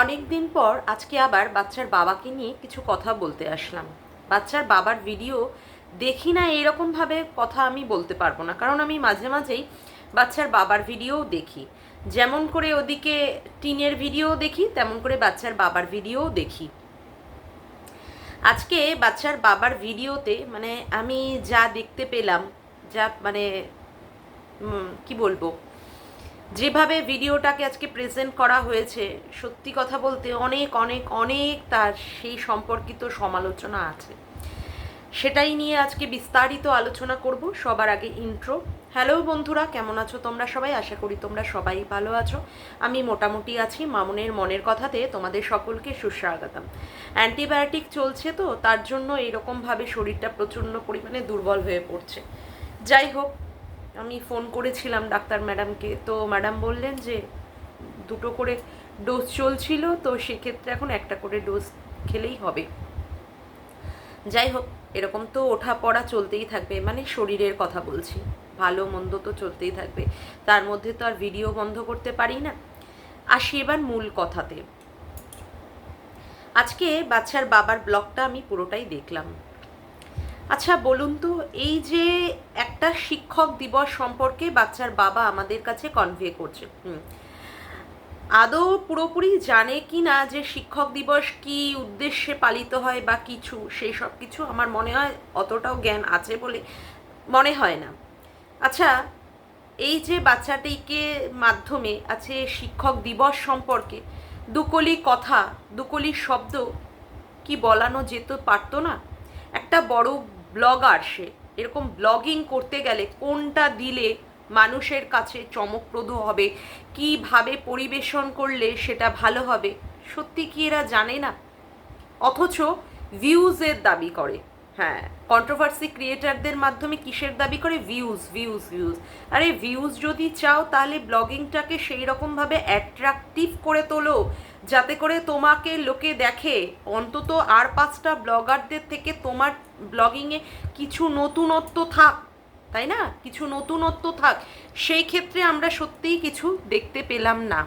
অনেক দিন পর আজকে আবার বাচ্চার বাবাকে নিয়ে কিছু কথা বলতে আসলাম। বাচ্চার বাবার ভিডিও দেখি না এইরকমভাবে কথা আমি বলতে পারব না। কারণ আমি মাঝে মাঝেই বাচ্চার বাবার ভিডিওও দেখি। যেমন করে ওদিকে টিনের ভিডিও দেখি, তেমন করে বাচ্চার বাবার ভিডিও দেখি। আজকে বাচ্চার বাবার ভিডিওতে মানে আমি যা দেখতে পেলাম, যা মানে কি বলব? যেভাবে ভিডিওটাকে আজকে প্রেজেন্ট করা হয়েছে, সত্যি কথা বলতে অনেক অনেক অনেক তার সেই সম্পর্কিত সমালোচনা আছে। সেটাই নিয়ে আজকে বিস্তারিত আলোচনা করব, সবার আগে ইন্ট্রো হ্যালো বন্ধুরা, কেমন আছো তোমরা সবাই? আশা করি তোমরা সবাই ভালো আছো। আমি মোটামুটি আছি মামুনের মনের কথাতে, তোমাদের সকলকে সুস্বাগতম। অ্যান্টিবায়োটিক চলছে তো, তার জন্য এরকমভাবে শরীরটা প্রচণ্ড পরিমাণে দুর্বল হয়ে পড়ছে। যাই হোক আমি ফোন করেছিলাম ডাক্তার ম্যাডামকে। তো ম্যাডাম বললেন যে দুটো করে ডোজ চলছিল, তো সেক্ষেত্রে এখন একটা করে ডোজ খেলেই হবে। যাই হোক, এরকম তো ওঠা পড়া চলতেই থাকবে মানে শরীরের কথা বলছি। ভালো মন্দ তো চলতেই থাকবে। তার মধ্যে তো আর ভিডিও বন্ধ করতে পারি না। আসি এবার মূল কথাতে। আজকে বাচ্চার বাবার ব্লগটা আমি পুরোটাই দেখলাম। আচ্ছা বলুন তো, এই যে একটা শিক্ষক দিবস সম্পর্কে বাচ্চার বাবা আমাদের কাছে কনভে করছে আদৌ পুরোপুরি জানে কি না যে শিক্ষক দিবস কি উদ্দেশ্যে পালিত হয় বা কিছু? সেই সব কিছু আমার মনে হয় অতটাও জ্ঞান আছে বলে মনে হয় না। আচ্ছা এই যে বাচ্চাটিকে মাধ্যমে আছে শিক্ষক দিবস সম্পর্কে দুকলি কথা, দুকলি শব্দ কি বলানো যেত পারতো না? একটা বড় ব্লগার সে। এরকম ব্লগিং করতে গেলে কোনটা দিলে মানুষের কাছে চমকপ্রদ হবে? কীভাবে পরিবেশন করলে সেটা ভালো হবে? সত্যি কি এরা জানে না? অথচ ভিউজের দাবি করে। হ্যাঁ কন্ট্রোভার্সি ক্রিয়েটারদের মাধ্যমে কিসের দাবি করে? ভিউজ ভিউজ ভিউজ আরে ভিউজ যদি চাও তাহলে ব্লগিংটাকে সেই রকমভাবে অ্যাট্রাকটিভ করে তোলো, যাতে করে তোমাকে লোকে দেখে। অন্তত আর পাঁচটা ব্লগারদের থেকে তোমার ব্লগিংয়ে কিছু নতুনত্ব থাক, তাই না? কিছু নতুনত্ব থাক। সেই ক্ষেত্রে আমরা সত্যিই কিছু দেখতে পেলাম না।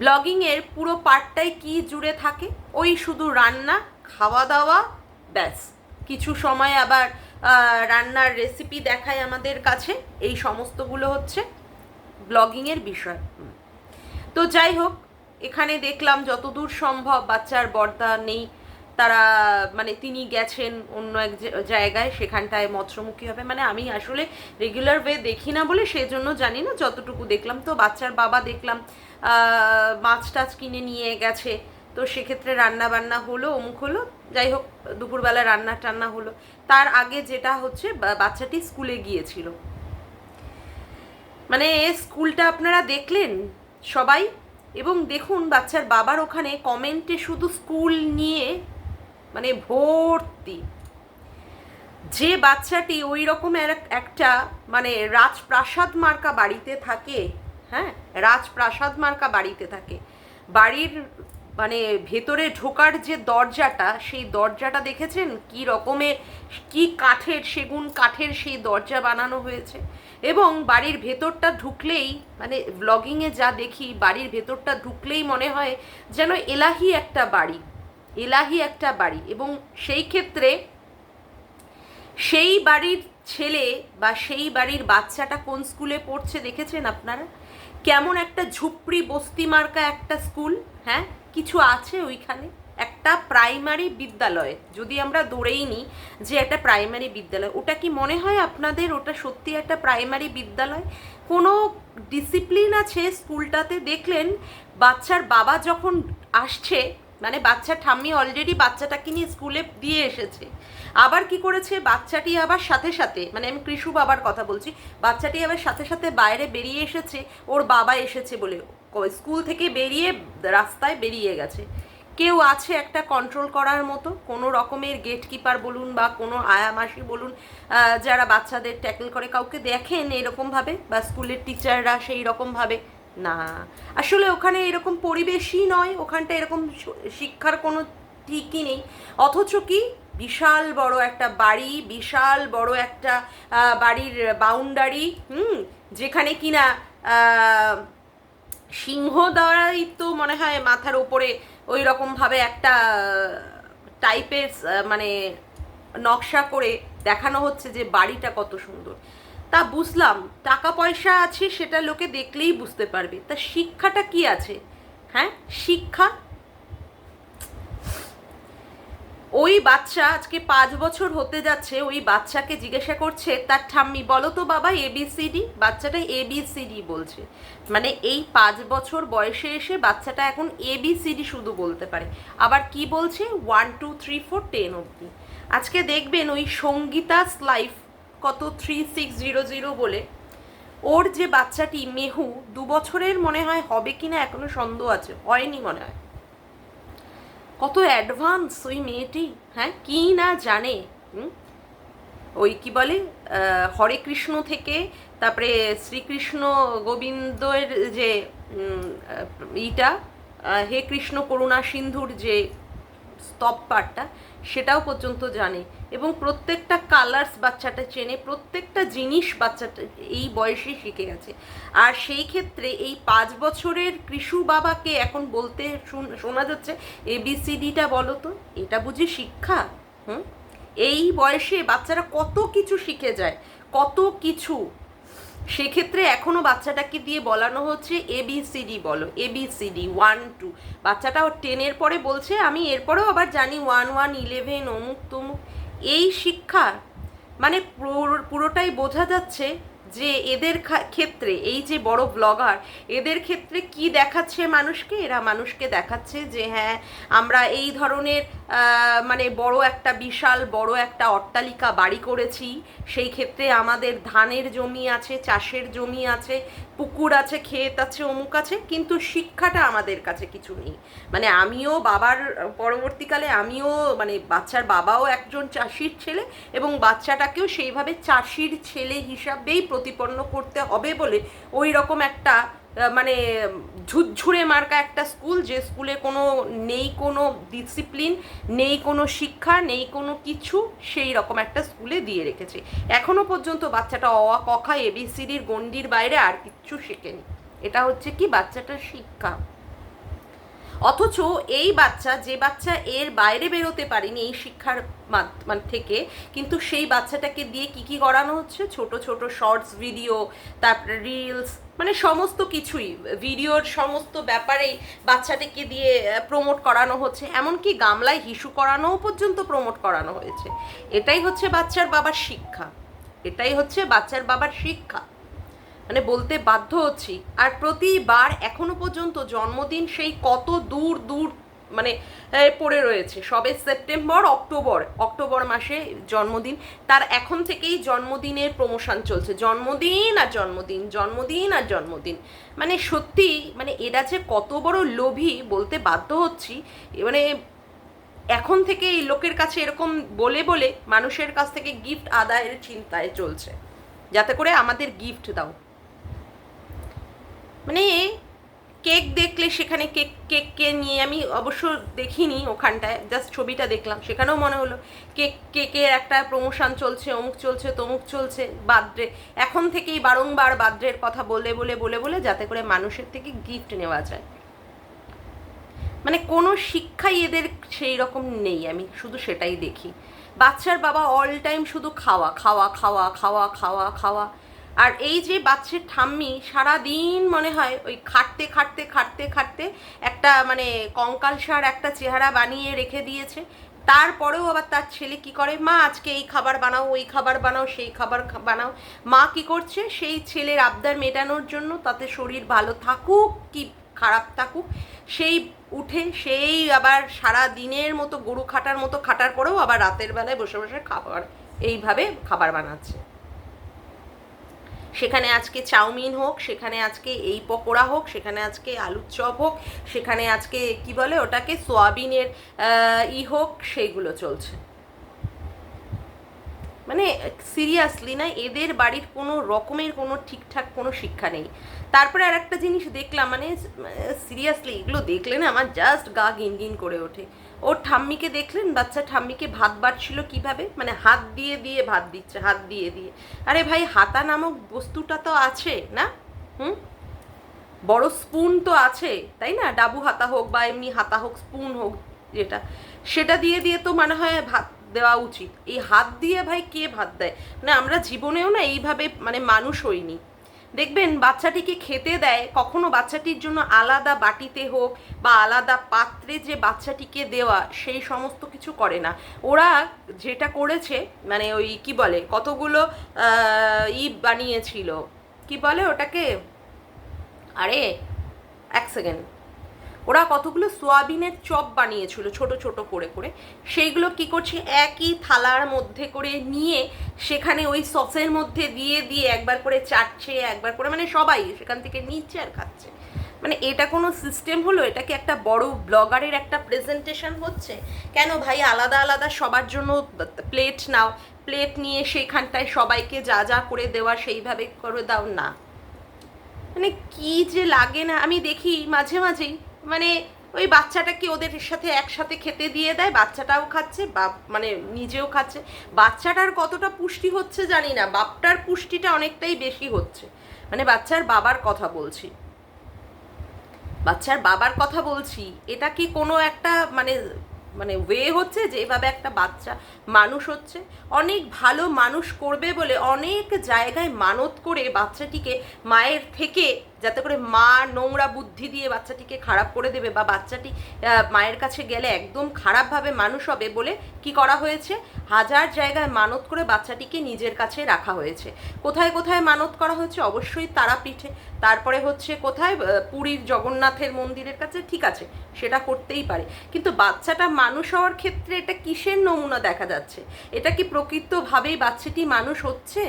ব্লগিংয়ের পুরো পার্টটাই কি জুড়ে থাকে? ওই শুধু রান্না, খাওয়া দাওয়া ব্যাস। কিছু সময় আবার রান্নার রেসিপি দেখায় আমাদের কাছে। এই সমস্তগুলো হচ্ছে ব্লগিংয়ের বিষয়। তো যাই হোক, এখানে দেখলাম যতদূর সম্ভব বাচ্চার বর্দা নেই। তারা মানে তিনি গেছেন অন্য এক জায়গায়, সেখানটায় মৎস্যমুখী হবে। মানে আমি আসলে রেগুলার ওয়ে দেখি না বলে সেজন্য জানি না, যতটুকু দেখলাম। তো বাচ্চার বাবা দেখলাম মাছ টাছ কিনে নিয়ে গেছে। তো সেক্ষেত্রে রান্না বান্না হলো, অমুক হলো, যাই হোক, দুপুরবেলা রান্না টান্না হলো। তার আগে যেটা হচ্ছে বাচ্চাটি স্কুলে গিয়েছিল। মানে স্কুলটা আপনারা দেখলেন সবাই, এবং দেখুন বাচ্চার বাবার ওখানে কমেন্টে শুধু স্কুল নিয়ে মানে ভর্তি। যে বাচ্চাটি ওই রকমের একটা মানে রাজপ্রাসাদ মার্কা বাড়িতে থাকে হ্যাঁ? রাজপ্রাসাদ মার্কা বাড়িতে থাকে। বাড়ির মানে ভেতরে ঢোকার যে দরজাটা, সেই দরজাটা দেখেছেন? কি রকমের কি কাঠের সেগুন কাঠের সেই দরজা বানানো হয়েছে? এবং বাড়ির ভেতরটা ঢুকলেই মানে ব্লগিংয়ে যা দেখি, বাড়ির ভেতরটা ঢুকলেই মনে হয় যেন এলাহি একটা বাড়ি, এলাহি একটা বাড়ি। এবং সেই ক্ষেত্রে সেই বাড়ির ছেলে বা সেই বাড়ির বাচ্চাটা কোন স্কুলে পড়ছে দেখেছেন আপনারা? কেমন একটা ঝুপড়ি বস্তি মার্কা একটা স্কুল হ্যাঁ? কিছু আছে ওইখানে? একটা প্রাইমারি বিদ্যালয়, যদি আমরা ধরেই নিই যে একটা প্রাইমারি বিদ্যালয়, ওটা কি মনে হয় আপনাদের ওটা সত্যি একটা প্রাইমারি বিদ্যালয়? কোনো ডিসিপ্লিন আছে স্কুলটাতে? দেখলেন বাচ্চার বাবা যখন আসছে মানে বাচ্চা ঠাম্মি অলরেডি বাচ্চাটাকে নিয়ে স্কুলে দিয়ে এসেছে। আবার কি করেছে? বাচ্চাটি আবার সাথে সাথে মানে আমি কৃষু বাবার কথা বলছি, বাচ্চাটি আবার সাথে সাথে বাইরে বেরিয়ে এসেছে, ওর বাবা এসেছে বলে। স্কুল থেকে বেরিয়ে রাস্তায় বেরিয়ে গেছে। কেউ আছে একটা কন্ট্রোল করার মতো? কোনো রকমের গেট কিপার বলুন বা কোনো আয়ামাসি বলুন যারা বাচ্চাদের ট্যাকল করে, কাউকে দেখেন এরকমভাবে? বা স্কুলের টিচাররা সেই রকমভাবে? না। আসলে ওখানে এরকম পরিবেশই নয়। ওখানটা এরকম শিক্ষার কোনো ঠিকই নেই। অথচ কি? বিশাল বড় একটা বাড়ি, বিশাল বড় একটা বাড়ির বাউন্ডারি হুম? যেখানে কিনা সিংহ দ্বারাই তো মনে হয় মাথার উপরে ওই রকমভাবে একটা টাইপের মানে নকশা করে দেখানো হচ্ছে যে বাড়িটা কত সুন্দর। তা বুঝলাম, টাকা পয়সা আছে সেটা লোকে দেখলেই বুঝতে পারবে। তা শিক্ষাটা কি আছে? হ্যাঁ শিক্ষা ওই বাচ্চা আজকে পাঁচ বছর হতে যাচ্ছে, ওই বাচ্চাকে জিজ্ঞাসা করছে, তার ঠাম্মি বলো তো বাবা এবিসিডি বাচ্চাটা এবিসিডি বলছে। মানে এই পাঁচ বছর বয়সে এসে বাচ্চাটা এখন এবিসিডি শুধু বলতে পারে। আবার কি বলছে? One two three four ten অব্দি আজকে দেখবেন ওই সঙ্গীতাস লাইফ, কত থ্রি সিক্স জিরো জিরো বলে। ওর যে বাচ্চাটি, মেহু, দু বছরের মনে হয় হবে কিনা এখনও সন্দেহ আছে, হয়নি মনে হয়। কত অ্যাডভান্স ওই মেয়েটি হ্যাঁ? কী না জানে ওই কি বলে হরে কৃষ্ণ থেকে, তারপরে শ্রীকৃষ্ণ গোবিন্দের যে ইটা হে কৃষ্ণ করুণা সিন্ধুর যে স্তব পাঠটা সেটাও পর্যন্ত জানে। এবং প্রত্যেকটা কালার্স বাচ্চাটা চেনে, প্রত্যেকটা জিনিস বাচ্চাটা এই বয়সে শিখে গেছে। আর সেই ক্ষেত্রে এই পাঁচ বছরের কৃষু বাবাকে এখন বলতে শোনা যাচ্ছে এবিসিডিটা বলো তো, এটা বুঝি শিক্ষা? হুম? এই বয়সে বাচ্চারা কত কিছু শিখে যায়, কত কিছু সেক্ষেত্রে এখনও বাচ্চাটাকে দিয়ে বলানো হচ্ছে এবিসিডি বলো এবিসিডি ওয়ান টু বাচ্চাটা টেনের পরে বলছে, আমি এরপরেও আবার জানি ওয়ান ওয়ান ইলেভেন অমুক, তমুক। এই শিক্ষা মানে পুরো- পুরোটাই বোঝা যাচ্ছে যে এদের ক্ষেত্রে এই যে বড় ব্লগার এদের ক্ষেত্রে কি দেখাচ্ছে মানুষকে? এরা মানুষকে দেখাচ্ছে যে হ্যাঁ আমরা এই ধরনের মানে বড় একটা বিশাল, বড় একটা অট্টালিকা বাড়ি করেছি। সেই ক্ষেত্রে আমাদের ধানের জমি আছে, চাষের জমি আছে, পুকুর আছে, ক্ষেত আছে, অমুক আছে, কিন্তু শিক্ষাটা আমাদের কাছে কিছু নেই। মানে আমিও বাবার, পরবর্তীকালে আমিও মানে বাচ্চার বাবাও একজন চাষির ছেলে এবং বাচ্চাটাকেও সেইভাবে চাষির ছেলে হিসাবেই প্রতিপন্ন করতে হবে বলে ওই রকম একটা মানে ঝুরঝুরে মার্কা একটা স্কুল যে স্কুলে কোনো নেই কোনো ডিসিপ্লিন নেই কোনো শিক্ষা নেই কোনো কিছু সেই রকম একটা স্কুলে দিয়ে রেখেছে। এখনও পর্যন্ত বাচ্চাটা অ আ, ক খ এবিসিডির গণ্ডির বাইরে আর কিচ্ছু শেখেনি। এটা হচ্ছে কি বাচ্চাটার শিক্ষা। অথচ এই বাচ্চা যে বাচ্চা এর বাইরে বেরোতে পারেনি এই শিক্ষার মানে থেকে কিন্তু সেই বাচ্চাটাকে দিয়ে কি কি করানো হচ্ছে? ছোট ছোট শর্টস ভিডিও তারপরে রিলস মানে সমস্ত কিছুই, ভিডিওর সমস্ত ব্যাপারেই বাচ্চাটিকে দিয়ে প্রমোট করানো হচ্ছে। এমনকি গামলায় হিসু করানোও পর্যন্ত প্রমোট করানো হয়েছে। এটাই হচ্ছে বাচ্চার বাবার শিক্ষা। এটাই হচ্ছে বাচ্চার বাবার শিক্ষা। মানে বলতে বাধ্য হচ্ছি। আর প্রতিবার এখনও পর্যন্ত জন্মদিন সেই কত দূর দূর মানে পড়ে রয়েছে। সবে সেপ্টেম্বর, অক্টোবর অক্টোবর মাসে জন্মদিন। তার এখন থেকেই জন্মদিনের প্রমোশন চলছে। জন্মদিন আর জন্মদিন জন্মদিন আর জন্মদিন। মানে সত্যি মানে এরা যে কত বড় লোভী বলতে বাধ্য হচ্ছি মানে এখন থেকে এই লোকের কাছে এরকম বলে বলে মানুষের কাছ থেকে গিফট আদায়ের চিন্তায় চলছে। যাতে করে আমাদের গিফট দাও। মানে কেক দেখলে সেখানে কেক, কেককে নিয়ে আমি অবশ্য দেখিনি ওখানটায় জাস্ট ছবিটা দেখলাম। সেখানেও মনে হলো কেক, কেকের একটা প্রমোশন চলছে, অমুক চলছে, তমুক চলছে, বার্থডে। এখন থেকেই বারংবার বার্থডের কথা বলে বলে বলে বলে যাতে করে মানুষের থেকে গিফট নেওয়া যায়। মানে কোনো শিক্ষাই এদের সেই রকম নেই, আমি শুধু সেটাই দেখি। বাচ্চার বাবা অল টাইম শুধু খাওয়া খাওয়া খাওয়া খাওয়া খাওয়া খাওয়া। আর এই যে বাচ্চার ঠাম্মি সারা দিন মনে হয় ওই খাটতে খাটতে খাটতে খাটতে একটা মানে কঙ্কালসার একটা চেহারা বানিয়ে রেখে দিয়েছে। তারপরেও আবার তার ছেলে কি করে, মা, আজকে এই খাবার বানাও, ওই খাবার বানাও, সেই খাবার বানাও। মা কি করছে, সেই ছেলের আবদার মেটানোর জন্য তাতে শরীর ভালো থাকুক কি খারাপ থাকুক, সেই উঠে সেই আবার সারা দিনের মতো গরু খাটার মতো খাটার পরেও আবার রাতের বেলায় বসে বসে খাবার, এইভাবে খাবার বানাচ্ছে। সেখানে আজকে চাউমিন হোক, সেখানে আজকে এই পকোড়া হোক, সেখানে আজকে আলুর চপ হোক, সেখানে আজকে কি বলে ওটাকে সোয়াবিনের ই হোক, সেইগুলো চলছে। মানে সিরিয়াসলি না, এদের বাড়ির কোনো রকমের কোনো ঠিকঠাক কোনো শিক্ষা নেই। তারপরে আর একটা জিনিস দেখলাম মানে সিরিয়াসলি এগুলো দেখলে না আমার জাস্ট গা গিনগিন করে ওঠে। ওর ঠাম্মিকে দেখলেন? বাচ্চা ঠাম্মিকে ভাত বাড়ছিল কীভাবে? মানে হাত দিয়ে দিয়ে ভাত দিচ্ছে, হাত দিয়ে দিয়ে। আরে ভাই, হাতা নামক বস্তুটা তো আছে, না? হুম? বড় স্পুন তো আছে, তাই না? ডাবু হাতা হোক বা এমনি হাতা হোক, স্পুন হোক যেটা। সেটা দিয়ে দিয়ে তো মনে হয় ভাত দেওয়া উচিত। এই হাত দিয়ে ভাই কে ভাত দেয়? মানে আমরা জীবনেও না এইভাবে মানে মানুষ হইনি। দেখবেন, বাচ্চাটিকে খেতে দেয়, কখনো বাচ্চাটির জন্য আলাদা বাটিতে হোক বা আলাদা পাত্রে যে বাচ্চাটিকে দেওয়া, সেই সমস্ত কিছু করে না। ওরা যেটা করেছে মানে ওই কি বলে, কতগুলো ই বানিয়েছিল। কি বলে ওটাকে? আরে, এক সেকেন্ড। ওরা কতগুলো সোয়াবিনের চপ বানিয়েছিল, ছোট ছোট করে করে। সেইগুলো কি করছে? একই থালার মধ্যে করে নিয়ে সেখানে ওই সসের মধ্যে দিয়ে দিয়ে একবার করে চাটছে, একবার করে মানে সবাই সেখান থেকে নিচ্ছে আর খাচ্ছে। মানে এটা কোনো সিস্টেম হলো? এটা কি একটা বড় ব্লগারের একটা প্রেজেন্টেশন হচ্ছে? কেন ভাই আলাদা আলাদা সবার জন্য প্লেট নাও। প্লেট নিয়ে সেইখানটায় সবাইকে যা যা করে দেওয়া, সেইভাবে করে দাও না। মানে কি যে লাগে না। আমি দেখি মাঝে, মাঝেই মানে ওই বাচ্চাটাকে ওদের সাথে একসাথে খেতে দিয়ে দেয়? বাচ্চাটাও খাচ্ছে, বাপ মানে নিজেও খাচ্ছে। বাচ্চাটার কতটা পুষ্টি হচ্ছে জানি না, বাপটার পুষ্টিটা অনেকটাই বেশি হচ্ছে। মানে বাচ্চার বাবার কথা বলছি। বাচ্চার বাবার কথা বলছি, এটা কি কোনো একটা মানে মানে ওয়ে হচ্ছে যেভাবে একটা বাচ্চা মানুষ হচ্ছে? অনেক ভালো মানুষ করবে বলে অনেক জায়গায় মানত করে বাচ্চাটিকে মায়ের থেকে যাতে করে মা নোংরা বুদ্ধি দিয়ে বাচ্চাটিকে খারাপ করে দেবে বা বাচ্চাটি মায়ের কাছে গেলে একদম খারাপভাবে মানুষ হবে বলে কি করা হয়েছে? হাজার জায়গায় মানত করে বাচ্চাটিকে নিজের কাছে রাখা হয়েছে। কোথায় কোথায় মানত করা হয়েছে? অবশ্যই তারাপীঠে। তারপরে হচ্ছে কোথায়? পুরীর জগন্নাথের মন্দিরের কাছে। ঠিক আছে, সেটা করতেই পারে। কিন্তু বাচ্চাটা মানুষ হওয়ার ক্ষেত্রে এটা কিসের নমুনা দেখা যাচ্ছে? এটা কি প্রকৃতভাবেই বাচ্চাটি মানুষ হচ্ছে?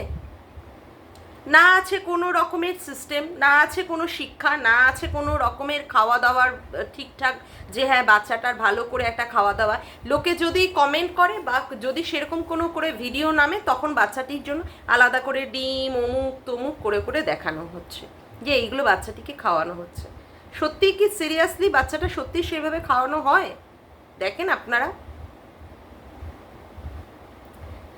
না আছে কোনো রকমের সিস্টেম না আছে কোনো শিক্ষা, না আছে কোনো রকমের খাওয়া দাওয়ার ঠিকঠাক যে হ্যাঁ বাচ্চাটার ভালো করে একটা খাওয়া দাওয়া লোকে যদি কমেন্ট করে বা যদি সেরকম কোনো করে ভিডিও নামে, তখন বাচ্চাটির জন্য আলাদা করে ডিম, অমুক, তমুক করে করে দেখানো হচ্ছে। যে এইগুলো বাচ্চাটিকে খাওয়ানো হচ্ছে। সত্যি কি সিরিয়াসলি বাচ্চাটা সত্যি সেভাবে খাওয়ানো হয়? দেখেন আপনারা।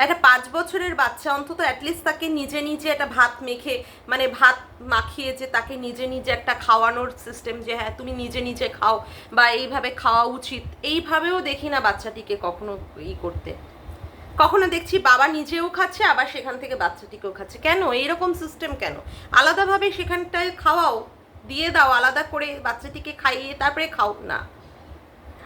একটা পাঁচ বছরের বাচ্চা, অন্তত অ্যাটলিস্ট তাকে নিজে নিজে একটা ভাত মেখে মানে ভাত মাখিয়ে যে তাকে নিজে নিজে একটা খাওয়ানোর সিস্টেম যে হ্যাঁ তুমি নিজে নিজে খাও বা এইভাবে খাওয়া উচিত, এইভাবেও দেখি না বাচ্চাটিকে কখনো ই করতে। কখনো দেখছি বাবা নিজেও খাচ্ছে, আবার সেখান থেকে বাচ্চাটিকেও খাচ্ছে। কেন? এইরকম সিস্টেম কেন? আলাদাভাবে সেখানটায় খাওয়াও, দিয়ে দাও, আলাদা করে বাচ্চাটিকে খাইয়ে তারপরে খাও, না।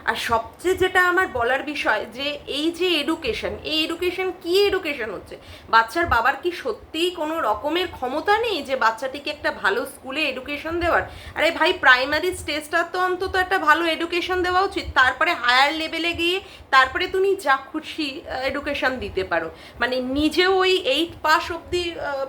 আর সবচেয়ে যেটা আমার বলার বিষয় যে এই যে এডুকেশন এই এডুকেশন কি এডুকেশন হচ্ছে? বাচ্চার বাবার কি সত্যিই কোনো রকমের ক্ষমতা নেই যে বাচ্চাটিকে একটা ভালো স্কুলে এডুকেশন দেওয়ার? আরে ভাই প্রাইমারি স্টেজটা তো অন্তত একটা ভালো এডুকেশন দেওয়া উচিত। তারপরে হায়ার লেভেলে গিয়ে তারপরে তুমি যা খুশি এডুকেশন দিতে পারো। মানে নিজেও ওই এইট পাস অব্দি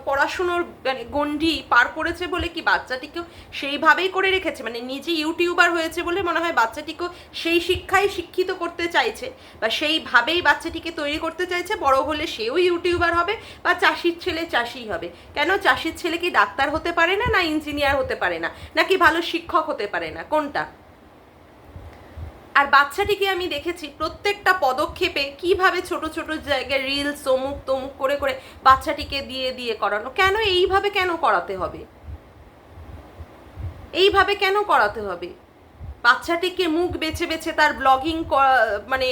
পড়াশুনোর মানে গণ্ডি পার করেছে বলে কি বাচ্চাটিকেও সেইভাবেই করে রেখেছে? মানে নিজে ইউটিউবার হয়েছে বলে মনে হয় বাচ্চাটিকেও সেই শিক্ষায় শিক্ষিত করতে চাইছে বা সেইভাবেই বাচ্চাটিকে তৈরি করতে চাইছে, বড় হলে সেও ইউটিউবার হবে বা চাষির ছেলে চাষিই হবে। কেন? চাষির ছেলে কি ডাক্তার হতে পারে না না ইঞ্জিনিয়ার হতে পারে না, নাকি ভালো শিক্ষক হতে পারে না? কোনটা? আর বাচ্চাটিকে আমি দেখেছি প্রত্যেকটা পদক্ষেপে কীভাবে ছোট ছোট জায়গায় রিলস অমুক তমুক করে করে বাচ্চাটিকে দিয়ে দিয়ে করানো। কেন? এইভাবে কেন করাতে হবে? এইভাবে কেন করাতে হবে? বাচ্চাটিকে মুখ বেছে বেছে তার ব্লগিং মানে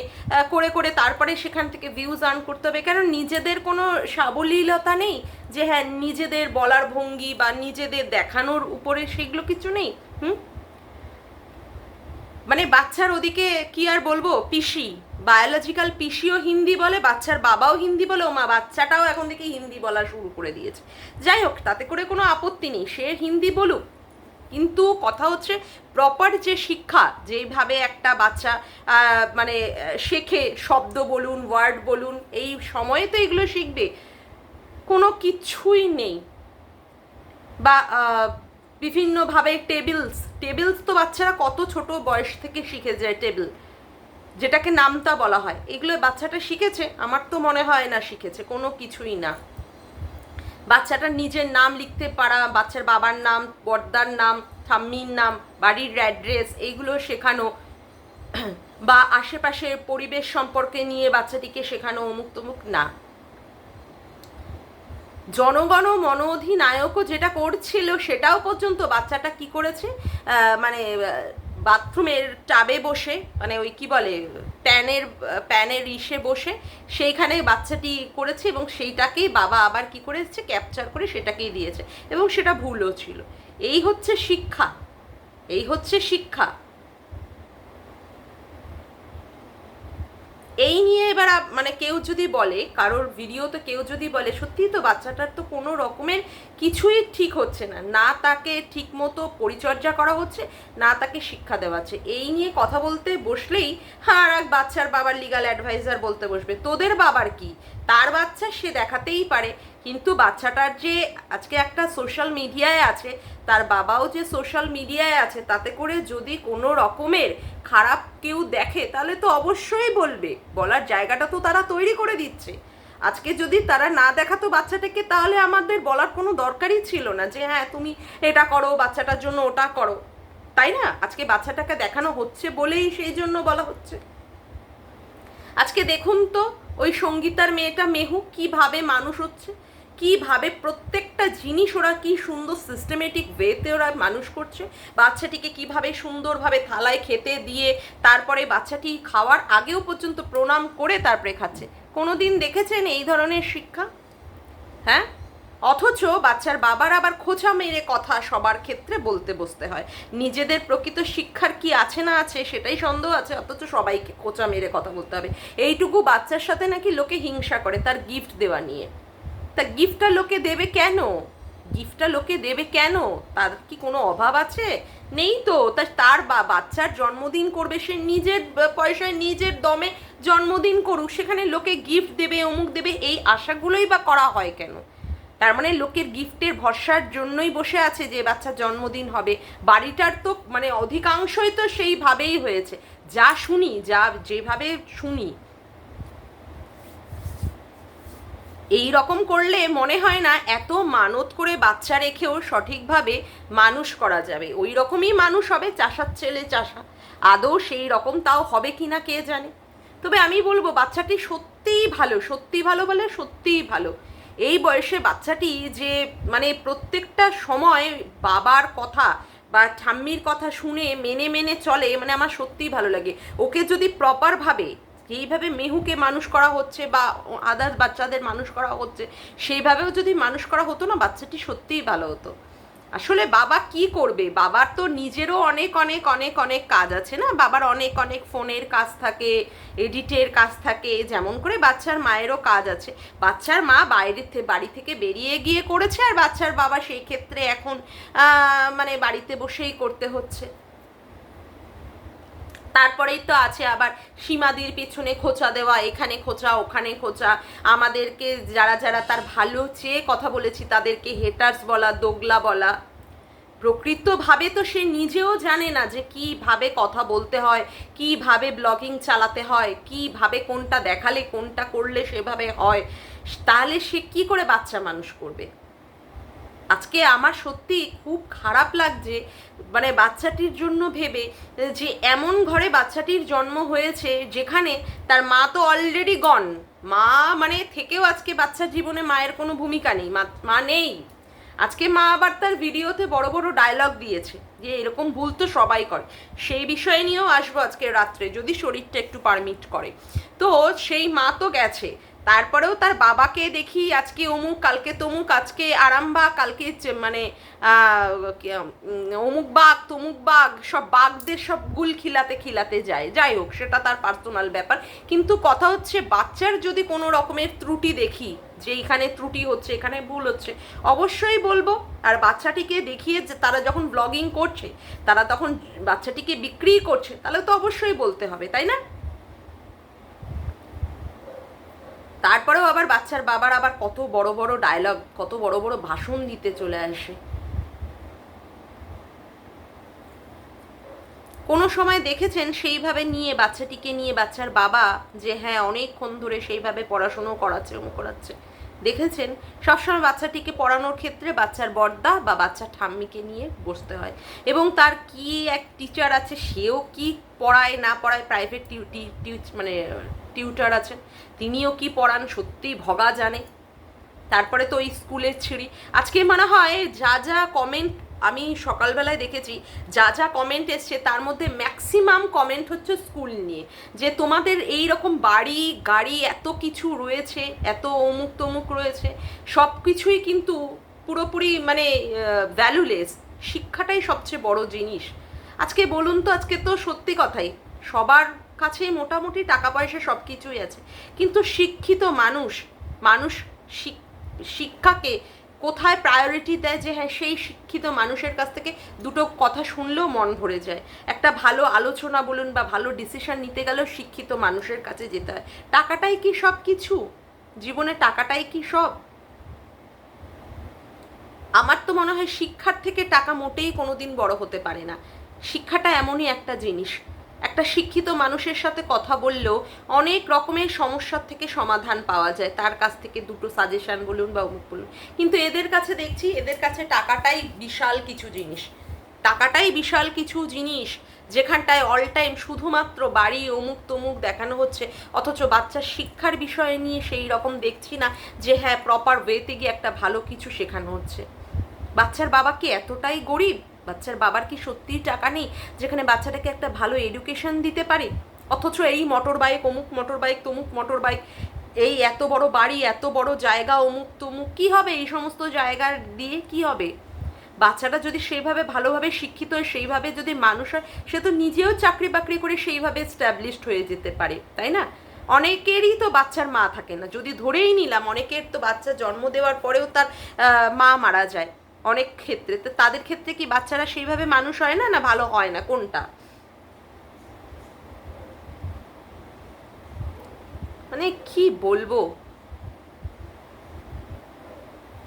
করে করে তারপরে সেখান থেকে ভিউজ আর্ন করতে হবে। কারণ নিজেদের কোনো সাবলীলতা নেই যে হ্যাঁ নিজেদের বলার ভঙ্গি বা নিজেদের দেখানোর উপরে সেগুলো কিছু নেই, হুম? মানে বাচ্চার ওদিকে কি আর বলব, পিসি। বায়োলজিক্যাল পিসিও হিন্দি বলে, বাচ্চার বাবাও হিন্দি বলে, ও মা বাচ্চাটাও এখন থেকে হিন্দি বলা শুরু করে দিয়েছে। যাই হোক, তাতে করে কোনো আপত্তি নেই। সে হিন্দি বলুক কিন্তু কথা হচ্ছে প্রপার যে শিক্ষা, যেইভাবে একটা বাচ্চা মানে শেখে, শব্দ বলুন ওয়ার্ড বলুন, এই সময়ে তো এগুলো শিখবে। কোনো কিছুই নেই। বা বিভিন্নভাবে টেবিলস টেবিলস তো বাচ্চারা কত ছোট বয়স থেকে শিখে যায় টেবিল যেটাকে নামতা বলা হয়। এগুলো বাচ্চাটা শিখেছে, আমার তো মনে হয় না শিখেছে, কোনো কিছুই না। বাচ্চাটা নিজের নাম লিখতে পারা, বাচ্চার বাবার নাম বর্দার নাম, ঠাম্মির নাম, বাড়ির অ্যাড্রেস এইগুলো শেখানো, বা আশেপাশের পরিবেশ সম্পর্কে নিয়ে বাচ্চাটিকে শেখানো অমুক তমুক না। জনগণ মন অধিনায়কও যেটা করছিল সেটাও পর্যন্ত বাচ্চাটা কি করেছে? মানে বাথরুমের টাবে বসে মানে ওই কি বলে, প্যানের প্যানের ইসে বসে, সেইখানে বাচ্চাটি করেছে এবং সেইটাকেই বাবা আবার কি করেছে, ক্যাপচার করে সেটাকেই দিয়েছে। এবং সেটা ভুলও ছিল। এই হচ্ছে শিক্ষা। এই হচ্ছে শিক্ষা। এই নিয়ে এবার মানে কেউ যদি বলে, কারোর ভিডিওতে কেউ যদি বলে, সত্যিই তো বাচ্চাটার তো কোনো রকমের কিছুই ঠিক হচ্ছে না। না তাকে ঠিক মতো পরিচর্যা করা হচ্ছে, না তাকে শিক্ষা দেওয়া হচ্ছে। এই নিয়ে কথা বলতে বসলেই আর এক বাচ্চার বাবার লিগাল অ্যাডভাইজার বলতে বসবে। তোদের বাবার কি? তার বাচ্চা সে দেখাতেই পারে। কিন্তু বাচ্চাটার যে আজকে একটা সোশ্যাল মিডিয়ায় আছে, তার বাবাও যে সোশ্যাল মিডিয়ায় আছে, তাতে করে যদি কোনো রকমের খারাপ কেউ দেখে, তাহলে তো অবশ্যই বলবে। বলার জায়গাটা তো তারা তৈরি করে দিচ্ছে। আজকে যদি তারা না দেখাতো বাচ্চাটাকে, তাহলে আমাদের বলার কোনো দরকারই ছিল না যে হ্যাঁ তুমি এটা করো, বাচ্চাটার জন্য ওটা করো। তাই না? আজকে বাচ্চাটাকে দেখানো হচ্ছে বলেই সেই জন্য বলা হচ্ছে। আজকে দেখুন তো, ওই সঙ্গীতার মেয়েটা মেহু কীভাবে মানুষ হচ্ছে। কীভাবে প্রত্যেকটা জিনিস ওরা কি সুন্দর সিস্টেমেটিক ওয়েতে ওরা মানুষ করছে? বাচ্চাটিকে কীভাবে সুন্দরভাবে থালায় খেতে দিয়ে তারপরে বাচ্চাটি খাওয়ার আগেও পর্যন্ত প্রণাম করে তারপরে খাচ্ছে। কোনো দিন দেখেছেন এই ধরনের শিক্ষা? হ্যাঁ? অথচ বাচ্চার বাবার আবার খোঁচা মেরে কথা সবার ক্ষেত্রে বলতে বসতে হয়। নিজেদের প্রকৃত শিক্ষার কি আছে না আছে সেটাই সন্দেহ আছে, অথচ সবাইকে খোঁচা মেরে কথা বলতে হবে। এইটুকু বাচ্চার সাথে নাকি লোকে হিংসা করে, তার গিফট দেওয়া নিয়ে। তা গিফটটা লোকে দেবে কেন? গিফটটা লোকে দেবে কেন? তার কি কোনো অভাব আছে? নেই তো। তা তার বাচ্চার জন্মদিন করবে, সে নিজের পয়সায় নিজের দমে জন্মদিন করুক, সেখানে লোকে গিফট দেবে, অমুক দেবে, এই আশাগুলোই বা করা হয় কেন? তার মানে লোকের গিফটের ভরসার জন্যই বসে আছে যে বাচ্চার জন্মদিন হবে। বাড়িটার তো মানে অধিকাংশই তো সেইভাবেই হয়েছে। যা শুনি, যা যেভাবে শুনি এই রকম করলে মনে হয় না এত মানত করে বাচ্চা রেখেও সঠিকভাবে মানুষ করা যাবে। ওই রকমই মানুষ হবে, চাষার ছেলে চাষা। আদৌ সেই রকম তাও হবে কি না কে জানে? তবে আমি বলব, বাচ্চাটি সত্যিই ভালো, সত্যি ভালো বলে সত্যিই ভালো। এই বয়সে বাচ্চাটি যে মানে প্রত্যেকটা সময় বাবার কথা বা ঠাম্মির কথা শুনে, মেনে মেনে চলে মানে আমার সত্যিই ভালো লাগে। ওকে যদি প্রপারভাবে যেইভাবে মেহুকে মানুষ করা হচ্ছে বা আদার্স বাচ্চাদের মানুষ করা হচ্ছে, সেইভাবেও যদি মানুষ করা হতো না, বাচ্চাটি সত্যিই ভালো হতো। আসলে বাবা কি করবে? বাবার তো নিজেরও অনেক অনেক অনেক অনেক কাজ আছে না? বাবার অনেক অনেক ফোনের কাজ থাকে, এডিটের কাজ থাকে, যেমন করে বাচ্চার মায়েরও কাজ আছে। বাচ্চার মা বাইরে থেকে বাড়ি থেকে বেরিয়ে গিয়ে করেছে, আর বাচ্চার বাবা সেই ক্ষেত্রে এখন মানে বাড়িতে বসেই করতে হচ্ছে। তারপরেই তো আছে আবার সীমাদির পিছনে খোঁচা দেওয়া, এখানে খোঁচা, ওখানে খোঁচা। আমাদেরকে যারা যারা তার ভালো চেয়ে কথা বলেছি, তাদেরকে হেটার্স বলা, দোগলা বলা। প্রকৃতভাবে তো সে নিজেও জানে না যে কীভাবে কথা বলতে হয়, কীভাবে ব্লগিং চালাতে হয়, কীভাবে কোনটা দেখালে, কোনটা করলে সেভাবে হয়। তাহলে সে কি করে বাচ্চা মানুষ করবে? আজকে আমার সত্যি খুব খারাপ লাগছে মানে বাচ্চাটির জন্য ভেবে যে এমন ঘরে বাচ্চাটির জন্ম হয়েছে যেখানে তার মা তো অলরেডি গন মা মানে থেকেও আজকে বাচ্চার জীবনে মায়ের কোনো ভূমিকা নেই, মা নেই। আজকে মা আবার তার ভিডিওতে বড় বড় ডায়লগ দিয়েছে যে এরকম ভুল তো সবাই করে। সেই বিষয় নিয়েও আসব আজকে রাত্রে, যদি শরীরটা একটু পারমিট করে। তো সেই মা তো গেছে তারপরেও তার বাবাকে দেখি আজকে অমুক, কালকে তমুক, আজকে আরামবাগ, কালকে মানে অমুক বাঘ, তমুক বাঘ, সব বাঘদের সব গুল খিলাতে খিলাতে যায়। যাই হোক, সেটা তার পার্সোনাল ব্যাপার। কিন্তু কথা হচ্ছে, বাচ্চার যদি কোনো রকমের ত্রুটি দেখি, যে এখানে ত্রুটি হচ্ছে, এখানে ভুল হচ্ছে, অবশ্যই বলব, আর বাচ্চাটিকে দেখিয়ে যে তারা যখন ব্লগিং করছে, তারা তখন বাচ্চাটিকে বিক্রি করছে, তাহলে তো অবশ্যই বলতে হবে, তাই না? তারপরেও আবার বাচ্চার বাবার আবার কত বড় বড় ডায়লগ কত বড় বড় ভাষণ দিতে চলে আসে। কোনো সময় দেখেছেন সেইভাবে নিয়ে বাচ্চাটিকে নিয়ে বাচ্চার বাবা যে হ্যাঁ অনেকক্ষণ ধরে সেইভাবে পড়াশুনো করাচ্ছে, অমুক করাচ্ছে। দেখেছেন? সবসময় বাচ্চাটিকে পড়ানোর ক্ষেত্রে বাচ্চার বর্দা বা বাচ্চার ঠাম্মিকে নিয়ে বসতে হয়। এবং তার কি এক টিচার আছে, সেও কি পড়ায় না পড়ায় প্রাইভেট টিউটি মানে টিউটার আছেন? তিনিও কি পড়ান সত্যি ভগা জানে। তারপরে তো ওই স্কুলের ছিঁড়ি। আজকে মনে হয় যা যা কমেন্ট আমি সকালবেলায় দেখেছি, যা যা কমেন্ট এসছে তার মধ্যে ম্যাক্সিমাম কমেন্ট হচ্ছে স্কুল নিয়ে। যে তোমাদের এই রকম বাড়ি, গাড়ি এত কিছু রয়েছে, এত অমুক তমুক রয়েছে, সব কিছুই কিন্তু পুরোপুরি মানে ভ্যালুলেস শিক্ষাটাই সবচেয়ে বড় জিনিস। আজকে বলুন তো, আজকে তো সত্যি কথাই, সবার কাছেই মোটামুটি টাকা পয়সা সব কিছুই আছে। কিন্তু শিক্ষিত মানুষ মানুষ শিক- শিক্ষাকে কোথায় প্রায়োরিটি দেয় যে হ্যাঁ সেই শিক্ষিত মানুষের কাছ থেকে দুটো কথা শুনলেও মন ভরে যায়। একটা ভালো আলোচনা বলুন বা ভালো ডিসিশন নিতে গেলেও শিক্ষিত মানুষের কাছে যেতে হয়। টাকাটাই কি সব কিছু জীবনে টাকাটাই কি সব? আমার তো মনে হয় শিক্ষার থেকে টাকা মোটেই কোনোদিন বড় হতে পারে না। শিক্ষাটা এমনই একটা জিনিস। একটা শিক্ষিত মানুষের সাথে কথা বললেও অনেক রকমের সমস্যার থেকে সমাধান পাওয়া যায়। তার কাছ থেকে দুটো সাজেশন বলুন বা অমুক বলুন। কিন্তু এদের কাছে দেখছি, এদের কাছে টাকাটাই বিশাল কিছু জিনিস। টাকাটাই বিশাল কিছু জিনিস যেখানটায় অল টাইম শুধুমাত্র বাড়ি অমুক তমুক দেখানো হচ্ছে। অথচ বাচ্চার শিক্ষার বিষয়ে নিয়ে সেই রকম দেখছি না যে হ্যাঁ প্রপার ওয়েতে গিয়ে একটা ভালো কিছু শেখানো হচ্ছে। বাচ্চার বাবা কি এতটাই গরিব? বাচ্চার বাবার কি সত্যিই টাকা নেই? যেখানে বাচ্চাটাকে একটা ভালো এডুকেশন দিতে পারে? অথচ এই মোটর বাইক অমুক মোটর বাইক তমুক মোটর বাইক এই এত বড় বাড়ি, এত বড় জায়গা, অমুক তমুক, কি হবে এই সমস্ত জায়গা দিয়ে কি হবে? বাচ্চাটা যদি সেইভাবে ভালোভাবে শিক্ষিত হয়, সেইভাবে যদি মানুষ হয়, সে তো নিজেও চাকরি বাকরি করে সেইভাবে স্ট্যাবলিশড হয়ে যেতে পারে, তাই না? অনেকেরই তো বাচ্চার মা থাকে না। যদি ধরেই নিলাম, অনেকের তো বাচ্চা জন্ম দেওয়ার পরেও তার মা মারা যায়। অনেক ক্ষেত্রে। তো তাদের ক্ষেত্রে কি বাচ্চারা সেইভাবে মানুষ হয় না না ভালো হয় না? কোনটা? মানে কি বলব?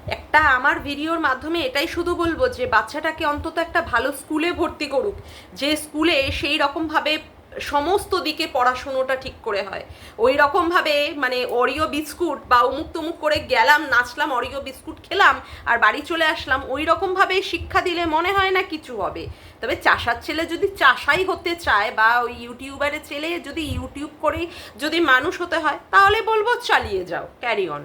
একটা আমার ভিডিওর মাধ্যমে এটাই শুধু বলব যে, বাচ্চাটাকে অন্তত একটা ভালো স্কুলে ভর্তি করুক। যে স্কুলে সেই রকমভাবে সমস্ত দিকে পড়াশুনোটা ঠিক করে হয়। ওই রকমভাবে মানে অরিও বিস্কুট বা অমুক তমুক করে গেলাম, নাচলাম অরিও বিস্কুট খেলাম আর বাড়ি চলে আসলাম ওই রকমভাবে শিক্ষা দিলে মনে হয় না কিছু হবে। তবে চাষার ছেলে যদি চাষাই হতে চায় বা ওই ইউটিউবারের ছেলে যদি ইউটিউব করে যদি মানুষ হতে হয়, তাহলে বলব চালিয়ে যাও ক্যারি অন